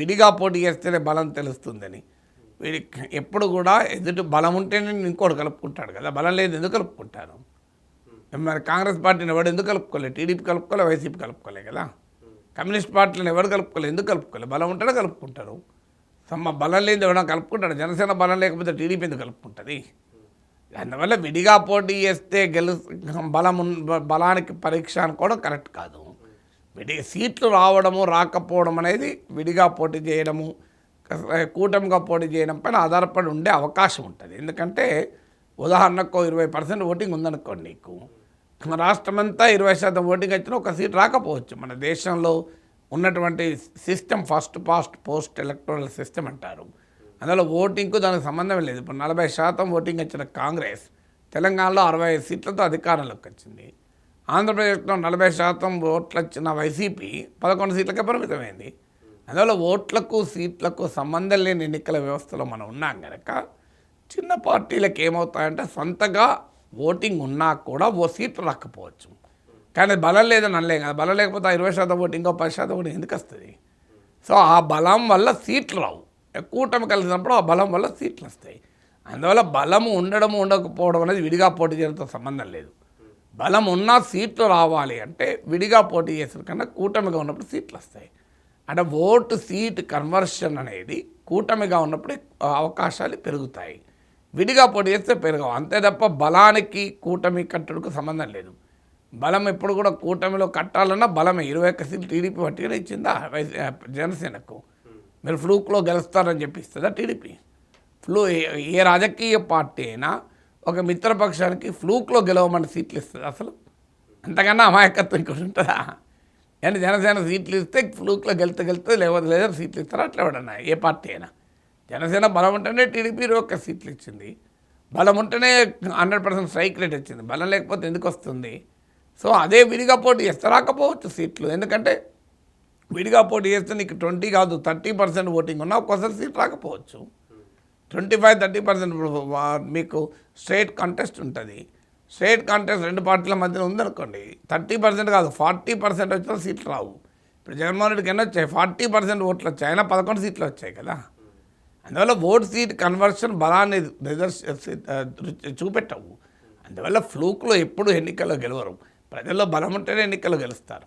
విడిగా పోటీ చేస్తేనే బలం తెలుస్తుందని. వీడి ఎప్పుడు కూడా ఎదుటి బలం ఉంటేనే ఇంకోటి కలుపుకుంటాడు కదా. బలం లేదు ఎందుకు కలుపుకుంటాను మరి కాంగ్రెస్ పార్టీని ఎవడు ఎందుకు కలుపుకోలేదు టీడీపీ కలుపుకోలే వైసీపీ కలుపుకోలే కదా. కమ్యూనిస్ట్ పార్టీలను ఎవరు కలుపుకోలేదు ఎందుకు కలుపుకోలేదు బలం ఉంటేనే కలుపుకుంటారు. సమ్మ బలం లేదు ఎవడో కలుపుకుంటాడు? జనసేన బలం లేకపోతే టీడీపీ ఎందుకు కలుపుకుంటుంది? అందువల్ల విడిగా పోటీ చేస్తే గెలు బలం బలానికి పరీక్ష అనుకోవడం కరెక్ట్ కాదు. విడి సీట్లు రావడము రాకపోవడం అనేది విడిగా పోటీ చేయడము కూటమిగా పోటీ చేయడం పైన ఆధారపడి ఉండే అవకాశం ఉంటుంది. ఎందుకంటే ఉదాహరణకు ఇరవై పర్సెంట్ ఓటింగ్ ఉందనుకోండి నీకు. మన రాష్ట్రమంతా ఇరవై శాతం ఓటింగ్ వచ్చినా ఒక సీట్ రాకపోవచ్చు. మన దేశంలో ఉన్నటువంటి system first past post electoral system అంటారు. అందులో ఓటింగ్కు దానికి సంబంధం లేదు. ఇప్పుడు నలభై శాతం ఓటింగ్ వచ్చిన కాంగ్రెస్ తెలంగాణలో అరవై ఐదు సీట్లతో అధికారంలోకి వచ్చింది. ఆంధ్రప్రదేశ్లో నలభై శాతం ఓట్లు వచ్చిన వైసీపీ పదకొండు సీట్లకే పరిమితమైంది. అందువల్ల ఓట్లకు సీట్లకు సంబంధం లేని ఎన్నికల వ్యవస్థలో మనం ఉన్నాం కనుక చిన్న పార్టీలకు ఏమవుతాయంటే సొంతగా ఓటింగ్ ఉన్నా కూడా ఓ సీట్లు రాకపోవచ్చు. కానీ బలం లేదని అనలేం కదా. బలం లేకపోతే ఇరవై శాతం ఓటింగ్ పది శాతం ఓటు ఎందుకు వస్తుంది? సో ఆ బలం వల్ల సీట్లు రావు. కూటమి కలిసినప్పుడు ఆ బలం వల్ల సీట్లు వస్తాయి. అందువల్ల బలము ఉండడము ఉండకపోవడం అనేది విడిగా పోటీ చేయడంతో సంబంధం లేదు. బలం ఉన్నా సీట్లు రావాలి అంటే విడిగా పోటీ చేసిన కన్నా కూటమిగా ఉన్నప్పుడు సీట్లు వస్తాయి. అంటే ఓటు సీట్ కన్వర్షన్ అనేది కూటమిగా ఉన్నప్పుడు అవకాశాలు పెరుగుతాయి. విడిగా పోటీ చేస్తే పెరగవు. అంతే తప్ప బలానికి కూటమి కట్టడికి సంబంధం లేదు. బలం ఎప్పుడు కూడా కూటమిలో కట్టాలన్నా బలమే. ఇరవై ఒక్క సీట్లు టీడీపీ పట్టుకుని ఇచ్చిందా? జనసేనకు. మీరు ఫ్లూక్లో గెలుస్తారని చెప్పిస్తుందా టీడీపీ? ఫ్లూ ఏ రాజకీయ పార్టీ అయినా ఒక మిత్రపక్షానికి ఫ్లూక్లో గెలవమని సీట్లు ఇస్తుంది అసలు. అంతకన్నా అమాయకత్వం ఇంకోటి ఉంటుందా? అంటే జనసేన సీట్లు ఇస్తే ఫ్లూక్లో గెలితే గెలితే లేకపోతే లేదా సీట్లు ఇస్తారా? అట్లా ఎవడన్నా? ఏ పార్టీ అయినా. జనసేన బలం ఉంటేనే టీడీపీ ఇరవై ఒక్క సీట్లు ఇచ్చింది. బలం ఉంటేనే హండ్రెడ్ పర్సెంట్ స్ట్రైక్ రేట్ వచ్చింది బలం లేకపోతే ఎందుకు వస్తుంది? సో అదే విడిగా పోటీ చేస్తే రాకపోవచ్చు సీట్లు. ఎందుకంటే విడిగా పోటీ చేస్తే నీకు ట్వంటీ కాదు థర్టీ పర్సెంట్ ఓటింగ్ ఉన్నా ఒక్కోసారి సీట్ రాకపోవచ్చు. ట్వంటీ ఫైవ్ థర్టీ పర్సెంట్ మీకు స్ట్రేట్ కాంటెస్ట్ ఉంటుంది. స్ట్రేట్ కాంటెస్ట్ రెండు పార్టీల మధ్యన ఉందనుకోండి థర్టీ పర్సెంట్ కాదు ఫార్టీ పర్సెంట్ వచ్చిన సీట్లు రావు. ఇప్పుడు జగన్మోహన్ రెడ్డికి ఎన్ని వచ్చాయి? ఫార్టీ పర్సెంట్ ఓట్లు వచ్చాయి అయినా పదకొండు సీట్లు వచ్చాయి కదా. అందువల్ల ఓట్ సీట్ కన్వర్షన్ బలాన్ని నిదర్శ చూపెట్టవు. అందువల్ల ఫ్లూక్లో ఎప్పుడు ఎన్నికల్లో గెలవరు. ప్రజల్లో బలం ఉంటేనే ఎన్నికల్లో గెలుస్తారు.